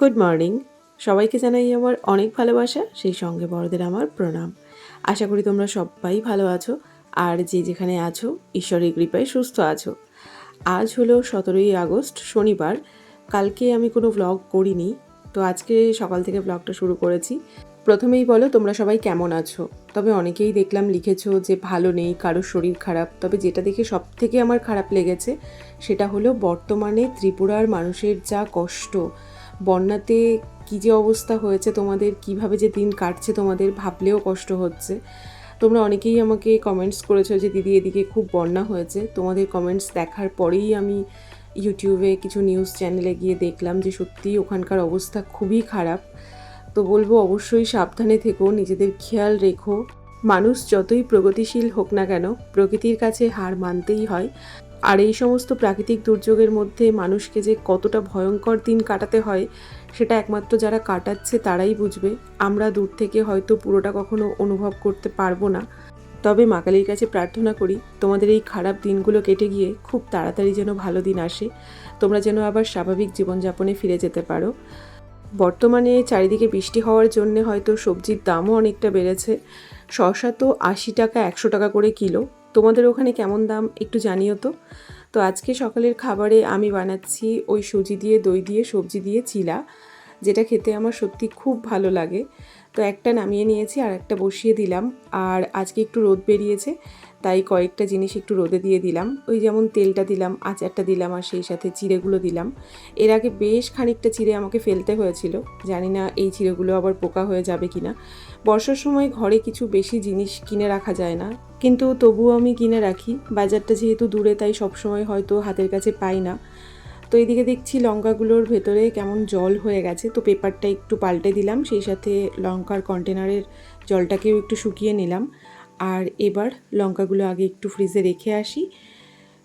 Good morning সবাইকে জানাই আমার অনেক ভালোবাসা, সেই সঙ্গে বড়দের আমার প্রণাম। আশা করি তোমরা সবাই ভালো আছো, আর যে যেখানে আছো, ঈশ্বরের কৃপায় সুস্থ আছো। আজ হলো সতেরোই আগস্ট, শনিবার। কালকে আমি কোনো ব্লগ করিনি, তো আজকে সকাল থেকে ব্লগটা শুরু করেছি। প্রথমেই বলো, তোমরা সবাই কেমন আছো? তবে অনেকেই দেখলাম লিখেছো যে ভালো নেই কারোর শরীর খারাপ। তবে যেটা দেখে সব থেকে আমার খারাপ লেগেছে, সেটা হলো বর্তমানে ত্রিপুরার মানুষের যা কষ্ট বন্যাতে কী যে অবস্থা হয়েছে, তোমাদের কীভাবে যে দিন কাটছে তোমাদের ভাবলেও কষ্ট হচ্ছে। তোমরা অনেকেই আমাকে কমেন্টস করেছ যে, দিদি, এদিকে খুব বন্যা হয়েছে। তোমাদের কমেন্টস দেখার পরেই আমি ইউটিউবে কিছু নিউজ চ্যানেলে গিয়ে দেখলাম যে, সত্যিই ওখানকার অবস্থা খুবই খারাপ। তো বলব, অবশ্যই সাবধানে থেকো, নিজেদের খেয়াল রেখো। মানুষ যতই প্রগতিশীল হোক না কেন, প্রকৃতির কাছে হার মানতেই হয়। আর এই সমস্ত প্রাকৃতিক দুর্যোগের মধ্যে মানুষকে যে কতটা ভয়ঙ্কর দিন কাটাতে হয়, সেটা একমাত্র যারা কাটাচ্ছে তারাই বুঝবে। আমরা দূর থেকে হয়তো পুরোটা কখনো অনুভব করতে পারব না। তবে মা কালীর কাছে প্রার্থনা করি, তোমাদের এই খারাপ দিনগুলো কেটে গিয়ে খুব তাড়াতাড়ি যেন ভালো দিন আসে। তোমরা যেন আবার স্বাভাবিক জীবনযাপনে ফিরে যেতে পারো। বর্তমানে চারিদিকে বৃষ্টি হওয়ার জন্যে হয়তো সবজির দামও অনেকটা বেড়েছে। শসা তো আশি টাকা, একশো টাকা করে কিলো। তোমাদের ওখানে কেমন দাম একটু জানিও তো। তো আজকে সকালের খাবারে আমি বানাচ্ছি ওই সুজি দিয়ে, দই দিয়ে, সবজি দিয়ে চিলা। যেটা খেতে আমার সত্যি খুব ভালো লাগে। তো একটা নামিয়ে নিয়েছি আর একটা বসিয়ে দিলাম। আর আজকে একটু রোদ বেরিয়েছে, তাই কয়েকটা জিনিস একটু রোদে দিয়ে দিলাম। ওই যেমন তেলটা দিলাম, আচারটা দিলাম আর সেই সাথে চিড়েগুলো দিলাম। এর আগে বেশ খানিকটা চিড়ে আমাকে ফেলতে হয়েছিল। জানি না এই চিড়েগুলো আবার পোকা হয়ে যাবে কি না বর্ষার সময় ঘরে কিছু বেশি জিনিস কিনে রাখা যায় না। কিন্তু তবুও আমি কিনে রাখি। বাজারটা যেহেতু দূরে, তাই সবসময় হয়তো হাতের কাছে পাই না। তো এদিকে দেখছি লঙ্কাগুলোর ভেতরে কেমন জল হয়ে গেছে। তো পেপারটা একটু পাল্টে দিলাম, সেই সাথে লঙ্কার কন্টেনারের জলটাকেও একটু শুকিয়ে নিলাম। আর এবার লঙ্কাগুলো আগে একটু ফ্রিজে রেখে আসি।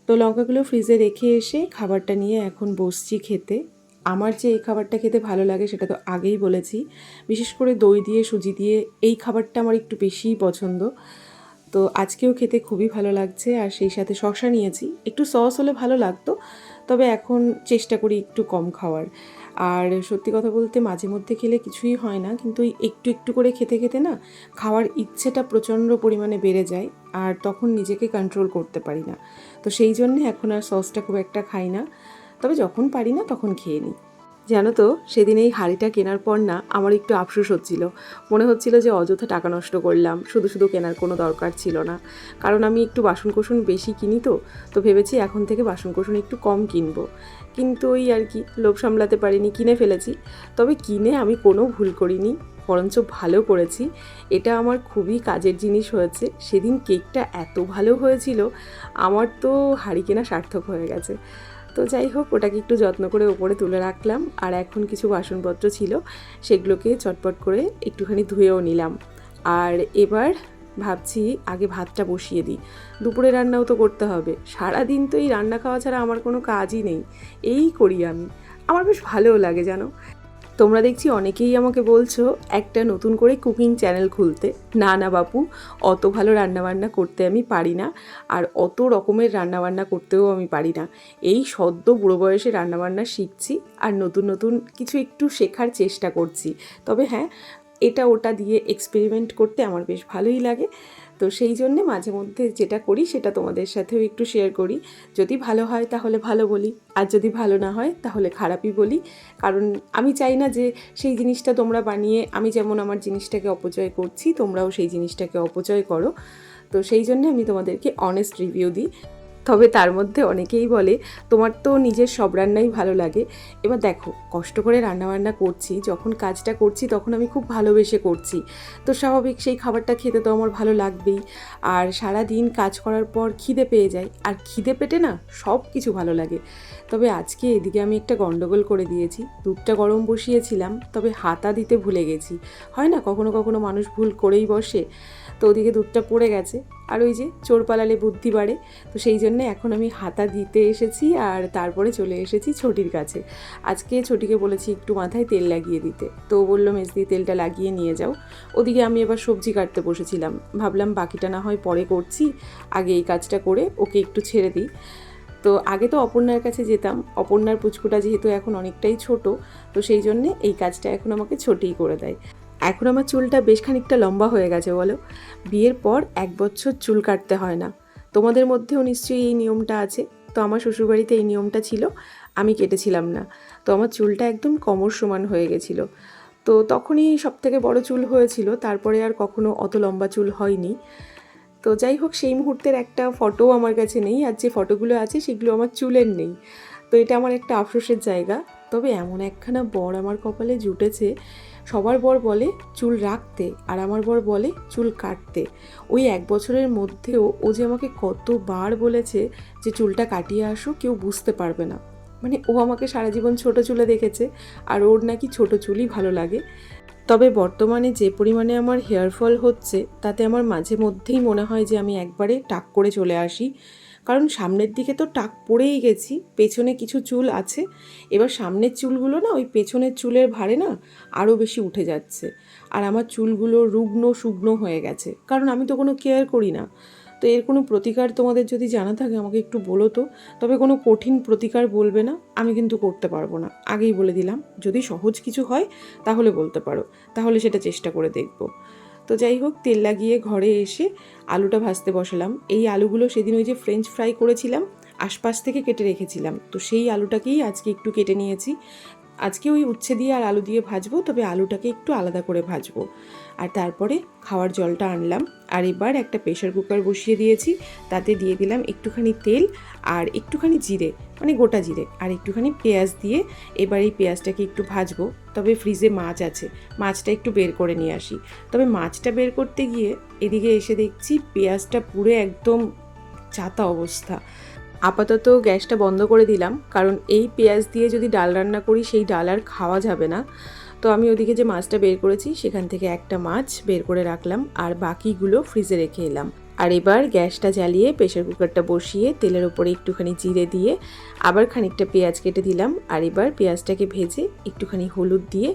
তো লঙ্কাগুলো ফ্রিজে রেখে এসে খাবারটা নিয়ে এখন বসছি খেতে। আমার যে এই খাবারটা খেতে ভালো লাগে সেটা তো আগেই বলেছি। বিশেষ করে দই দিয়ে, সুজি দিয়ে এই খাবারটা আমার একটু বেশিই পছন্দ। তো আজকেও খেতে খুবই ভালো লাগছে আর সেই সাথে শশা নিয়েছি। একটু সস হলে ভালো লাগতো, তবে এখন চেষ্টা করি একটু কম খাওয়ার। আর সত্যি কথা বলতে মাঝে মধ্যে খেলে কিছুই হয় না, কিন্তু একটু একটু করে খেতে খেতে না খাওয়ার ইচ্ছেটা প্রচণ্ড পরিমাণে বেড়ে যায় আর তখন নিজেকে কন্ট্রোল করতে পারি না। তো সেই জন্যে এখন আর সসটা খুব একটা খাই না, তবে যখন পারি না তখন খেয়ে নিই। জানো তো, সেদিন এই হাঁড়িটা কেনার পর না আমার একটু আফসোস হচ্ছিল। মনে হচ্ছিল যে অযথা টাকা নষ্ট করলাম, শুধু শুধু কেনার কোনো দরকার ছিল না। কারণ আমি একটু বাসনকোসন বেশি কিনি তো তো ভেবেছি এখন থেকে বাসনকোসন একটু কম কিনবো। কিন্তু ওই আর কি, লোভ সামলাতে পারিনি, কিনে ফেলেছি। তবে কিনে আমি কোনো ভুল করিনি, বরঞ্চ ভালো করেছি। এটা আমার খুবই কাজের জিনিস হয়েছে। সেদিন কেকটা এত ভালো হয়েছিল, আমার তো হাঁড়ি কেনা সার্থক হয়ে গেছে। তো যাই হোক, ওটাকে একটু যত্ন করে ওপরে তুলে রাখলাম। আর এখন কিছু বাসনপত্র ছিল, সেগুলোকে চটপট করে একটুখানি ধুয়েও নিলাম। আর এবার ভাবছি আগে ভাতটা বসিয়ে দিই। দুপুরে রান্নাও তো করতে হবে। সারা দিন তো এই রান্না খাওয়া ছাড়া আমার কোনো কাজই নেই। এই করি আমি। আমার বেশ ভালোও লাগে, জানো? তোমরা দেখছি অনেকেই আমাকে বলছো, একটা নতুন করে কুকিং চ্যানেল খুলতে। না না বাপু, অত ভালো রান্নাবান্না করতে আমি পারি না, আর অত রকমের রান্নাবান্না করতেও আমি পারি না। এই সদ্য বুড়ো বয়সে রান্নাবান্না শিখছি, আর নতুন নতুন কিছু একটু শেখার চেষ্টা করছি। তবে হ্যাঁ এটা ওটা দিয়ে এক্সপেরিমেন্ট করতে আমার বেশ ভালোই লাগে। তো সেই জন্যে মাঝে মধ্যে যেটা করি সেটা তোমাদের সাথেও একটু শেয়ার করি। যদি ভালো হয় তাহলে ভালো বলি, আর যদি ভালো না হয় তাহলে খারাপই বলি। কারণ আমি চাই না যে সেই জিনিসটা তোমরা বানিয়ে, আমি যেমন আমার জিনিসটাকে অপচয় করছি তোমরাও সেই জিনিসটাকে অপচয় করো। তো সেই জন্য আমি তোমাদেরকে অনেস্ট রিভিউ দিই। তবে তার মধ্যে অনেকেই বলে, তোমার তো নিজের সব রান্নাই ভালো লাগে। এবার দেখো, কষ্ট করে রান্নাবান্না করছি, যখন কাজটা করছি তখন আমি খুব ভালোবেসে করছি। তো স্বাভাবিক সেই খাবারটা খেতে তো আমার ভালো লাগবেই। আর সারা দিন কাজ করার পর খিদে পেয়ে যায়। আর খিদে পেটে না সব কিছু ভালো লাগে। তবে আজকে এদিকে আমি একটা গন্ডগোল করে দিয়েছি। দুধটা গরম বসিয়েছিলাম, তবে হাতা দিতে ভুলে গেছি। হয় না, কখনো কখনো মানুষ ভুল করেই বসে। তো ওদিকে দুধটা পড়ে গেছে। আর ওই যে চোর পালালে বুদ্ধি বাড়ে, তো সেই জন্যে এখন আমি হাতা দিতে এসেছি আর তারপরে চলে এসেছি ছটির কাছে। আজকে ছটিকে বলেছি একটু মাথায় তেল লাগিয়ে দিতে। তো বলল, মেজদি, তেলটা লাগিয়ে নিয়ে যাও। ওদিকে আমি এবার সবজি কাটতে বসেছিলাম। ভাবলাম বাকিটা না হয় পরে করছি, আগে এই কাজটা করে ওকে একটু ছেড়ে দিই। তো আগে তো অপর্ণার কাছে যেতাম। অপর্ণার পুচকুটা যেহেতু এখন অনেকটাই ছোট, তো সেই জন্যে এই কাজটা এখন আমাকে ছোটই করে দেয়। এখন আমার চুলটা বেশ খানিকটা লম্বা হয়ে গেছে, বলো। বিয়ের পর এক বছর চুল কাটতে হয় না। তোমাদের মধ্যেও নিশ্চয়ই এই নিয়মটা আছে। তো আমার শ্বশুরবাড়িতে এই নিয়মটা ছিল, আমি কেটেছিলাম না। তো আমার চুলটা একদম কমর সমান হয়ে গেছিল। তো তখনই সব থেকে বড় চুল হয়েছিল, তারপরে আর কখনো অত লম্বা চুল হয়নি। তো যাই হোক, সেই মুহূর্তের একটা ফটো আমার কাছে নেই, আর যে ফটোগুলো আছে সেগুলো আমার চুলের নেই। তো এটা আমার একটা আফসোসের জায়গা। তবে এমন একখানা বর আমার কপালে জুটেছে সবার বর বলে চুল রাখতে আর আমার বর বলে চুল কাটতে। ওই এক বছরের মধ্যেও ও যে আমাকে কতবার বলেছে যে চুলটা কাটিয়ে আসো, কেউ বুঝতে পারবে না। মানে ও আমাকে সারা জীবন ছোট চুলে দেখেছে আর ওর নাকি ছোট চুলই ভালো লাগে। তবে বর্তমানে যে পরিমাণে আমার হেয়ার ফল হচ্ছে, তাতে আমার মাঝে মধ্যেই মনে হয় যে আমি একবারে টাক করে চলে আসি। কারণ সামনের দিকে তো টাক পড়েই গেছি, পেছনে কিছু চুল আছে। এবার সামনের চুলগুলো না ওই পেছনের চুলের ভারে না আরও বেশি উঠে যাচ্ছে। আর আমার চুলগুলো রুগ্ন শুকনো হয়ে গেছে, কারণ আমি তো কোনো কেয়ার করি না। তো এর কোনো প্রতিকার তোমাদের যদি জানা থাকে আমাকে একটু বলো তো, তবে কোনো কঠিন প্রতিকার বলবে না, আমি কিন্তু করতে পারব না। আগেই বলে দিলাম, যদি সহজ কিছু হয় তাহলে বলতে পারো, তাহলে সেটা চেষ্টা করে দেখব। তো যাই হোক, তেল লাগিয়ে ঘরে এসে আলুটা ভাজতে বসালাম। এই আলুগুলো সেদিন ওই যে ফ্রেঞ্চ ফ্রাই করেছিলাম, আশপাশ থেকে কেটে রেখেছিলাম। তো সেই আলুটাকেই আজকে একটু কেটে নিয়েছি। আজকে ওই উচ্ছে দিয়ে আর আলু দিয়ে ভাজবো, তবে আলুটাকে একটু আলাদা করে ভাজবো। আর তারপরে খাওয়ার জলটা আনলাম। আর এবার একটা প্রেশার কুকার বসিয়ে দিয়েছি, তাতে দিয়ে দিলাম একটুখানি তেল আর একটুখানি জিরে মানে গোটা জিরে, আর একটুখানি পেঁয়াজ দিয়ে এবার এই পেঁয়াজটাকে একটু ভাজবো। তবে ফ্রিজে মাছ আছে, মাছটা একটু বের করে নিয়ে আসি। তবে মাছটা বের করতে গিয়ে এদিকে এসে দেখছি পেঁয়াজটা পুরো একদম চাতা অবস্থা। আপাতত গ্যাসটা বন্ধ করে দিলাম, কারণ এই পেঁয়াজ দিয়ে যদি ডাল রান্না করি সেই ডাল আর খাওয়া যাবে না। তো আমি ওদিকে যে মাছটা বের করেছি, সেখান থেকে একটা মাছ বের করে রাখলাম আর বাকিগুলো ফ্রিজে রেখে এলাম। আর এবার গ্যাসটা জ্বালিয়ে প্রেশার কুকারটা বসিয়ে তেলের উপরে একটুখানি জিরে দিয়ে আবার খানিকটা পেঁয়াজ কেটে দিলাম। আর এবার পেঁয়াজটাকে ভেজে একটুখানি হলুদ দিয়ে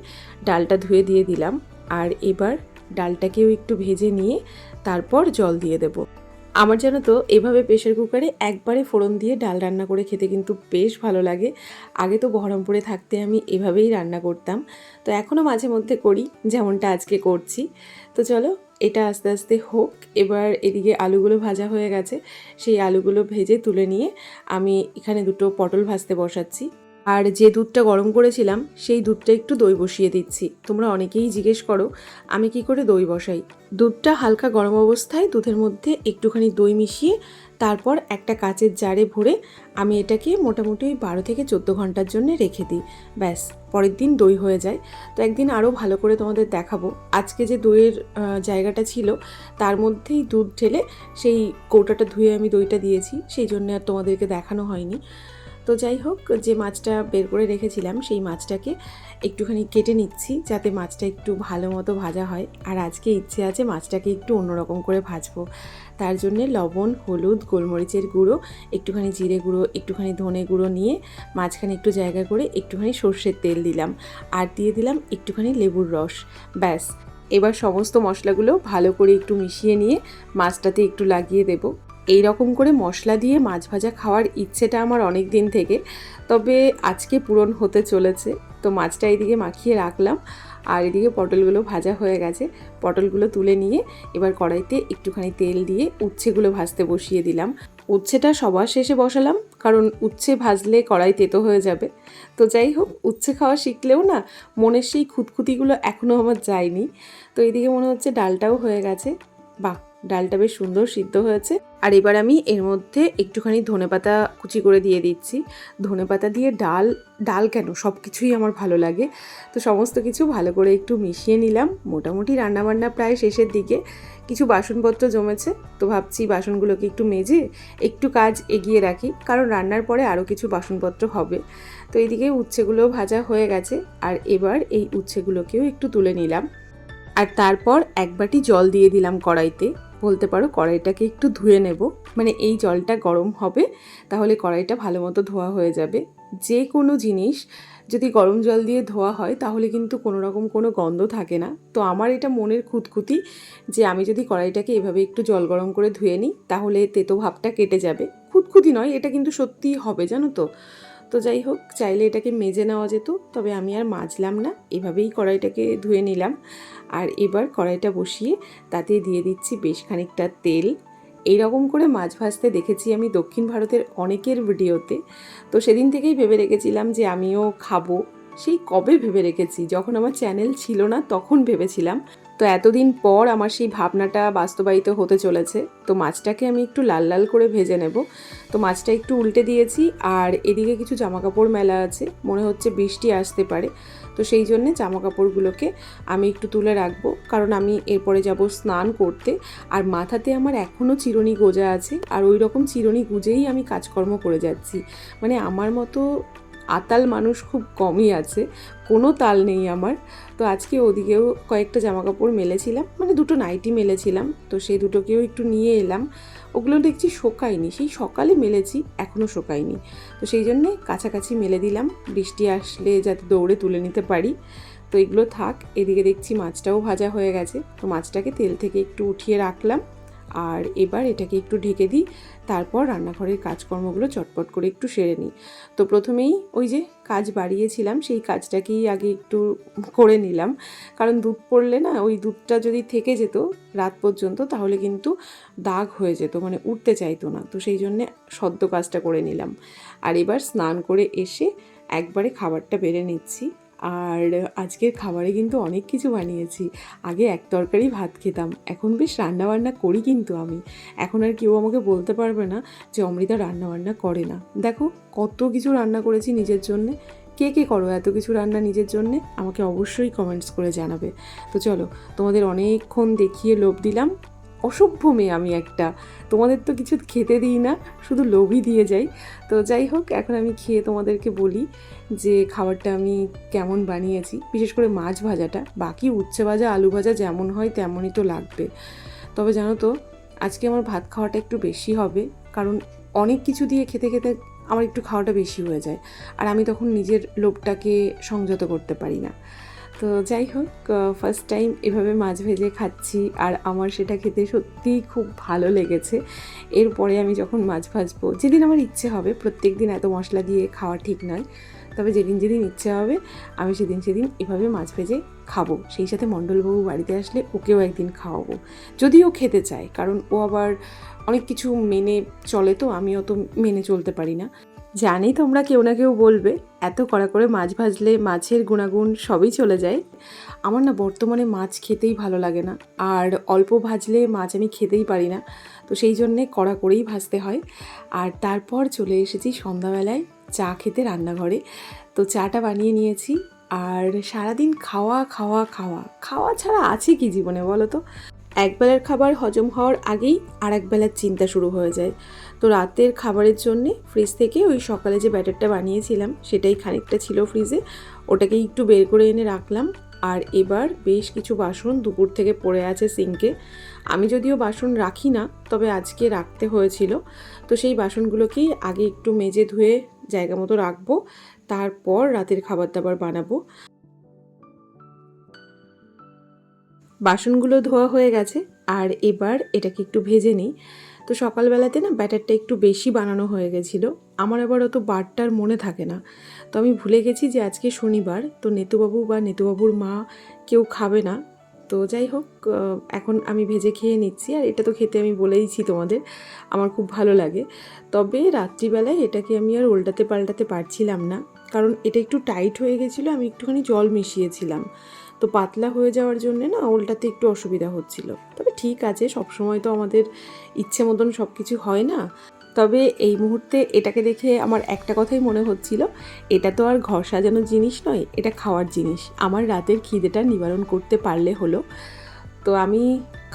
ডালটা ধুয়ে দিয়ে দিলাম। আর এবার ডালটাকেও একটু ভেজে নিয়ে তারপর জল দিয়ে দেবো। আমার জানো তো, এভাবে প্রেশার কুকারে একবারে ফোড়ন দিয়ে ডাল রান্না করে খেতে কিন্তু বেশ ভালো লাগে। আগে তো বহরমপুরে থাকতে আমি এভাবেই রান্না করতাম। তো এখনও মাঝে মধ্যে করি, যেমনটা আজকে করছি। তো চলো, এটা আস্তে আস্তে হোক। এবার এদিকে আলুগুলো ভাজা হয়ে গেছে। সেই আলুগুলো ভেজে তুলে নিয়ে আমি এখানে দুটো পটল ভাজতে বসাচ্ছি। আর যে দুধটা গরম করেছিলাম, সেই দুধটা একটু দই বসিয়ে দিচ্ছি। তোমরা অনেকেই জিজ্ঞেস করো, আমি কি করে দই বসাই? দুধটা হালকা গরম অবস্থায় দুধের মধ্যে একটুখানি দই মিশিয়ে, তারপর একটা কাচের জারে ভরে আমি এটাকে মোটামুটি বারো থেকে চোদ্দ ঘণ্টার জন্য রেখে দিই। ব্যাস, পরের দিন দই হয়ে যায়। তো একদিন আরও ভালো করে তোমাদের দেখাবো। আজকে যে দইয়ের জায়গাটা ছিল, তার মধ্যেই দুধ ঢেলে সেই কৌটাটা ধুয়ে আমি দইটা দিয়েছি, সেই জন্য আর তোমাদেরকে দেখানো হয়নি। তো যাই হোক, যে মাছটা বের করে রেখেছিলাম, সেই মাছটাকে একটুখানি কেটে নিচ্ছি যাতে মাছটা একটু ভালো মতো ভাজা হয়। আর আজকে ইচ্ছে আছে মাছটাকে একটু অন্যরকম করে ভাজবো। তার জন্যে লবণ, হলুদ, গোলমরিচের গুঁড়ো, একটুখানি জিরে গুঁড়ো, একটুখানি ধনে গুঁড়ো নিয়ে মাঝখানে একটু জায়গা করে একটুখানি সর্ষের তেল দিলাম। আর দিয়ে দিলাম একটুখানি লেবুর রস। ব্যাস, এবার সমস্ত মশলাগুলো ভালো করে একটু মিশিয়ে নিয়ে মাছটাতে একটু লাগিয়ে দেবো। এই রকম করে মশলা দিয়ে মাছ ভাজা খাওয়ার ইচ্ছেটা আমার অনেক দিন থেকে। তবে আজকে পূরণ হতে চলেছে। তো মাছটা এইদিকে মাখিয়ে রাখলাম। আর এদিকে পটলগুলো ভাজা হয়ে গেছে। পটলগুলো তুলে নিয়ে এবার কড়াইতে একটুখানি তেল দিয়ে উচ্ছেগুলো ভাজতে বসিয়ে দিলাম। উচ্ছেটা সবার শেষে বসালাম, কারণ উচ্ছে ভাজলে কড়াই তেতো হয়ে যাবে। তো যাই হোক, উচ্ছে খাওয়া শিখলেও না মনের সেই খুঁতখুতিগুলো এখনও আমার যায়নি। তো এদিকে মনে হচ্ছে ডালটাও হয়ে গেছে। বাহ! ডালটা বেশ সুন্দর সিদ্ধ হয়েছে। আর এবার আমি এর মধ্যে একটুখানি ধনেপাতা কুচি করে দিয়ে দিচ্ছি। ধনেপাতা দিয়ে ডাল ডাল কেন? সব কিছুই আমার ভালো লাগে। তো সমস্ত কিছু ভালো করে একটু মিশিয়ে নিলাম। মোটামুটি রান্নাবান্না প্রায় শেষের দিকে। কিছু বাসনপত্র জমেছে। তো ভাবছি বাসনগুলোকে একটু মেজে একটু কাজ এগিয়ে রাখি। কারণ রান্নার পরে আরও কিছু বাসনপত্র হবে। তো এইদিকে উচ্ছেগুলো ভাজা হয়ে গেছে। আর এবার এই উচ্ছেগুলোকেও একটু তুলে নিলাম। আর তারপর এক বাটি জল দিয়ে দিলাম কড়াইতে। বলতে পারো, কড়াইটাকে একটু ধুয়ে নেব। মানে এই জলটা গরম হবে, তাহলে কড়াইটা ভালো মতো ধোয়া হয়ে যাবে। যে কোনো জিনিস যদি গরম জল দিয়ে ধোয়া হয়, তাহলে কিন্তু কোনো রকম কোনো গন্ধ থাকে না। তো আমার এটা মনের খুঁতখুতি যে আমি যদি কড়াইটাকে এভাবে একটু জল গরম করে ধুয়ে নিই, তাহলে তেতো ভাবটা কেটে যাবে। খুঁতখুতি নয়, এটা কিন্তু সত্যিই হবে, জানো তো? তো যাই হোক, চাইলে এটাকে মেজে নেওয়া যেত, তবে আমি আর মাজলাম না। এভাবেই কড়াইটাকে ধুয়ে নিলাম। আর এবার কড়াইটা বসিয়ে তাতে দিয়ে দিচ্ছি বেশ খানিকটা তেল। এই রকম করে মাছ ভাজতে দেখেছি আমি দক্ষিণ ভারতের অনেকের ভিডিওতে। তো সেদিন থেকেই ভেবে রেখেছিলাম যে আমিও খাব। সেই কবে ভেবে রেখেছি? যখন আমার চ্যানেল ছিল না, তখন ভেবেছিলাম। তো এতদিন পর আমার সেই ভাবনাটা বাস্তবায়িত হতে চলেছে। তো মাছটাকে আমি একটু লাল লাল করে ভেজে নেব। তো মাছটা একটু উল্টে দিয়েছি আর এদিকে কিছু জামাকাপড় মেলা আছে। মনে হচ্ছে বৃষ্টি আসতে পারে। তো সেই জন্যে জামাকাপড়গুলোকে আমি একটু তুলে রাখব। কারণ আমি এরপরে যাব স্নান করতে। আর মাথাতে আমার এখনও চিরুনি গোজা আছে। আর ওই রকম চিরুনি গুজেই আমি কাজকর্ম করে যাচ্ছি। মানে আমার মতো আতাল মানুষ খুব কমই আছে, কোনো তাল নেই আমার। তো আজকে ওদিকেও কয়েকটা জামা কাপড় মেলেছিলাম মানে দুটো নাইটি মেলেছিলাম, তো সেই দুটোকেও একটু নিয়ে এলাম। ওগুলো দেখছি শোকায়নি, সেই সকালে মেলেছি, এখনও শোকায়নি। তো সেই জন্যে কাছাকাছি মেলে দিলাম, বৃষ্টি আসলে যাতে দৌড়ে তুলে নিতে পারি। তো এগুলো থাক, এদিকে দেখছি মাছটাও ভাজা হয়ে গেছে, তো মাছটাকে তেল থেকে একটু উঠিয়ে রাখলাম। আর এবার এটাকে একটু ঢেকে দিই, তারপর রান্নাঘরের কাজকর্মগুলো চটপট করে একটু সেরে নিই। তো প্রথমেই ওই যে কাজ বাড়িয়েছিলাম, সেই কাজটাকেই আগে একটু করে নিলাম। কারণ দুধ পড়লে না, ওই দুধটা যদি থেকে যেত রাত পর্যন্ত, তাহলে কিন্তু দাগ হয়ে যেত মানে উঠতে চাইতো না। তো সেই জন্যে সদ্য কাজটা করে নিলাম। আর এবার স্নান করে এসে একবারে খাবারটা বেড়ে নিচ্ছি। আর আজকের খাবারে কিন্তু অনেক কিছু বানিয়েছি। আগে এক তরকারি ভাত খেতাম। এখন বেশ রান্নাবান্না করি কিন্তু আমি। এখন আর কেউ আমাকে বলতে পারবে না যে অমৃতা রান্নাবান্না করে না। দেখো, কত কিছু রান্না করেছি নিজের জন্যে। কে কে করো এত কিছু রান্না নিজের জন্যে? আমাকে অবশ্যই কমেন্টস করে জানাবে। তো চলো, তোমাদের অনেকক্ষণ দেখিয়ে লোভ দিলাম। অসভ্য মেয়ে আমি একটা। তোমাদের তো কিছু খেতে দিই না, শুধু লোভই দিয়ে যাই। তো যাই হোক, এখন আমি খেয়ে তোমাদেরকে বলি যে খাবারটা আমি কেমন বানিয়েছি। বিশেষ করে মাছ ভাজাটা। বাকি উচ্ছে ভাজা, আলু ভাজা যেমন হয় তেমনই তো লাগবে। তবে জানো তো, আজকে আমার ভাত খাওয়াটা একটু বেশি হবে। কারণ অনেক কিছু দিয়ে খেতে খেতে আমার একটু খাওয়াটা বেশি হয়ে যায়। আর আমি তখন নিজের লোভটাকে সংযত করতে পারি না। তো যাই হোক ফার্স্ট টাইম এভাবে মাছ ভেজে খাচ্ছি আর আমার সেটা খেতে সত্যিই খুব ভালো লেগেছে। এরপরে আমি যখন মাছ ভাজবো, যেদিন আমার ইচ্ছে হবে, প্রত্যেক দিন এত মশলা দিয়ে খাওয়া ঠিক নয়, তবে যেদিন যেদিন ইচ্ছে হবে, আমি সেদিন সেদিন এভাবে মাছ ভেজে খাব। সেই সাথে মণ্ডলবাবু বাড়িতে আসলে ওকেও একদিন খাওয়াবো। যদিও খেতে চায়, কারণ ও আবার অনেক কিছু মেনে চলে তো আমি অত মেনে চলতে পারি না। জানি তোমরা কেউ না কেউ বলবে, এত কড়া করে মাছ ভাজলে মাছের গুণাগুণ সবই চলে যায়। আমার না বর্তমানে মাছ খেতেই ভালো লাগে না, আর অল্প ভাজলে মাছ আমি খেতেই পারি না, তো সেই জন্যে কড়া করেই ভাজতে হয়। আর তারপর চলে এসেছি সন্ধ্যাবেলায় চা খেতে রান্নাঘরে, তো চাটা বানিয়ে নিয়েছি। আর সারাদিন খাওয়া খাওয়া খাওয়া খাওয়া ছাড়া আছে কি জীবনে বলো তো? একবেলার খাবার হজম হওয়ার আগেই আর একবেলার চিন্তা শুরু হয়ে যায়। তো রাতের খাবারের জন্যে ফ্রিজ থেকে ওই সকালে যে ব্যাটারটা বানিয়েছিলাম, সেটাই খানিকটা ছিল ফ্রিজে ওটাকে একটু বের করে এনে রাখলাম। আর এবার বেশ কিছু বাসন দুপুর থেকে পড়ে আছে সিঙ্কে আমি যদিও বাসন রাখি না, তবে আজকে রাখতে হয়েছিল। তো সেই বাসনগুলোকেই আগে একটু মেজে ধুয়ে জায়গা মতো রাখব। তারপর রাতের খাবার দাবার বানাবো। বাসনগুলো ধোয়া হয়ে গেছে, আর এবার এটাকে একটু ভেজে নিই। তো সকালবেলাতে না ব্যাটারটা একটু বেশি বানানো হয়ে গেছিল। আমার আবার অত বারটার মনে থাকে না। তো আমি ভুলে গেছি যে আজকে শনিবার, তো নেতুবাবু বা নেতুবাবুর মা কেউ খাবে না। তো যাই হোক এখন আমি ভেজে খেয়ে নিচ্ছি, আর এটা তো খেতে আমি বলেইছি তোমাদের, আমার খুব ভালো লাগে। তবে রাত্রিবেলায় এটাকে আমি আর উল্টাতে পাল্টাতে পারছিলাম না। কারণ এটা একটু টাইট হয়ে গেছিল, আমি একটুখানি জল মিশিয়েছিলাম। তো পাতলা হয়ে যাওয়ার জন্য না উল্টাতে একটু অসুবিধা হচ্ছিল। তবে ঠিক আছে সব সময় তো আমাদের ইচ্ছে মতন সব কিছু হয় না। তবে এই মুহূর্তে এটাকে দেখে আমার একটা কথাই মনে হচ্ছিল, এটা তো আর ঘর সাজানোর জিনিস নয়, এটা খাওয়ার জিনিস। আমার রাতের খিদেটা নিবারণ করতে পারলে হলো। তো আমি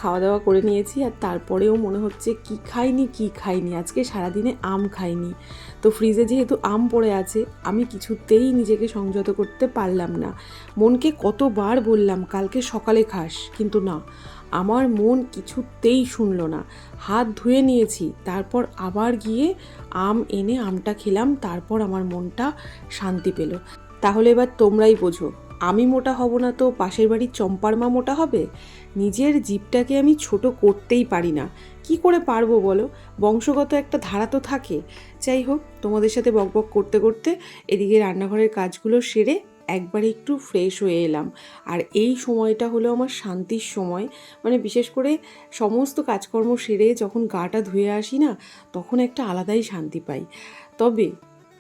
খাওয়া দাওয়া করে নিয়েছি আর তারপরেও মনে হচ্ছে কি খাইনি কি খাইনি। আজকে সারাদিনে আম খাইনি। তো ফ্রিজে যেহেতু আম পড়ে আছে, আমি কিছুতেই নিজেকে সংযত করতে পারলাম না। মনকে কতবার বললাম, কালকে সকালে খাস। কিন্তু না, আমার মন কিছুতেই শুনলো না। হাত ধুয়ে নিয়েছি, তারপর আবার গিয়ে আম এনে আমটা খেলাম, তারপর আমার মনটা শান্তি পেল। তাহলে এবার তোমরাই বোঝো, আমি মোটা হব না তো পাশের বাড়ির চম্পার মা মোটা হবে? নিজের জীবটাকে আমি ছোট করতেই পারি না। কি করে পারব বলো? বংশগত একটা ধারা তো থাকে। যাই হোক, তোমাদের সাথে বকবক করতে করতে এদিকে রান্নাঘরের কাজগুলো সেরে একবারে একটু ফ্রেশ হয়ে এলাম। আর এই সময়টা হলো আমার শান্তির সময়। মানে বিশেষ করে সমস্ত কাজকর্ম সেরে যখন গাটা ধুয়ে আসি না, তখন একটা আলাদাই শান্তি পাই। তবে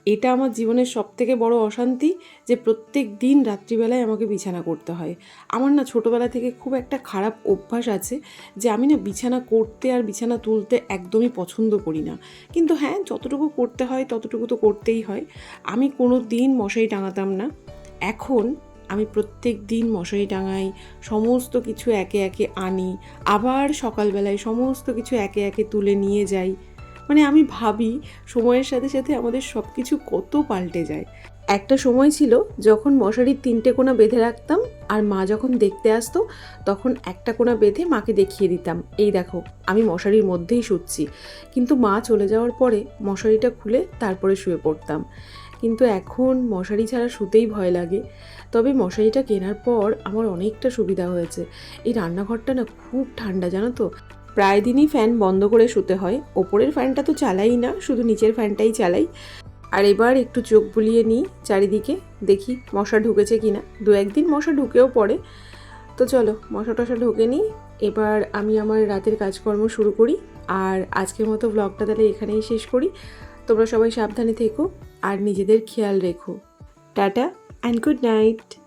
এটা আমার জীবনের সব থেকে বড় অশান্তি যে প্রত্যেক দিন রাত্রিবেলায় আমাকে বিছানা করতে হয়। আমার না ছোটোবেলা থেকে খুব একটা খারাপ অভ্যাস আছে যে আমি না বিছানা করতে আর বিছানা তুলতে একদমই পছন্দ করি না। কিন্তু হ্যাঁ যতটুকু করতে হয় ততটুকু তো করতেই হয়। আমি কোনো দিন মশারি টাঙাতাম না। এখন আমি প্রত্যেক দিন মশারি টাঙাই, সমস্ত কিছু একে একে আনি, আবার সকালবেলায় সমস্ত কিছু একে একে তুলে নিয়ে যাই। মানে আমি ভাবি সময়ের সাথে সাথে আমাদের সব কিছু কত পাল্টে যায়। একটা সময় ছিল যখন মশারির তিনটে কোণা বেঁধে রাখতাম আর মা যখন দেখতে আসতো তখন একটা কোণা বেঁধে মাকে দেখিয়ে দিতাম, এই দেখো, আমি মশারির মধ্যেই শুচ্ছি। কিন্তু মা চলে যাওয়ার পরে মশারিটা খুলে তারপরে শুয়ে পড়তাম। কিন্তু এখন মশারি ছাড়া শুতেই ভয় লাগে। তবে মশারিটা কেনার পর আমার অনেকটা সুবিধা হয়েছে। এই রান্নাঘরটা না খুব ঠান্ডা, জানো তো? প্রায় দিনই ফ্যান বন্ধ করে শুতে হয়। ওপরের ফ্যানটা তো চালাই না, শুধু নিচের ফ্যানটাই চালাই। আর এবার একটু চোখ বুলিয়ে নিই চারিদিকে, দেখি মশা ঢুকেছে কি না দু একদিন মশা ঢুকেও পড়ে। তো চলো, মশা টশা ঢুকে নিই। এবার আমি আমার রাতের কাজকর্ম শুরু করি। আর আজকের মতো ব্লগটা তাহলে এখানেই শেষ করি। তোমরা সবাই সাবধানে থেকো আর নিজেদের খেয়াল রেখো। Tata and good night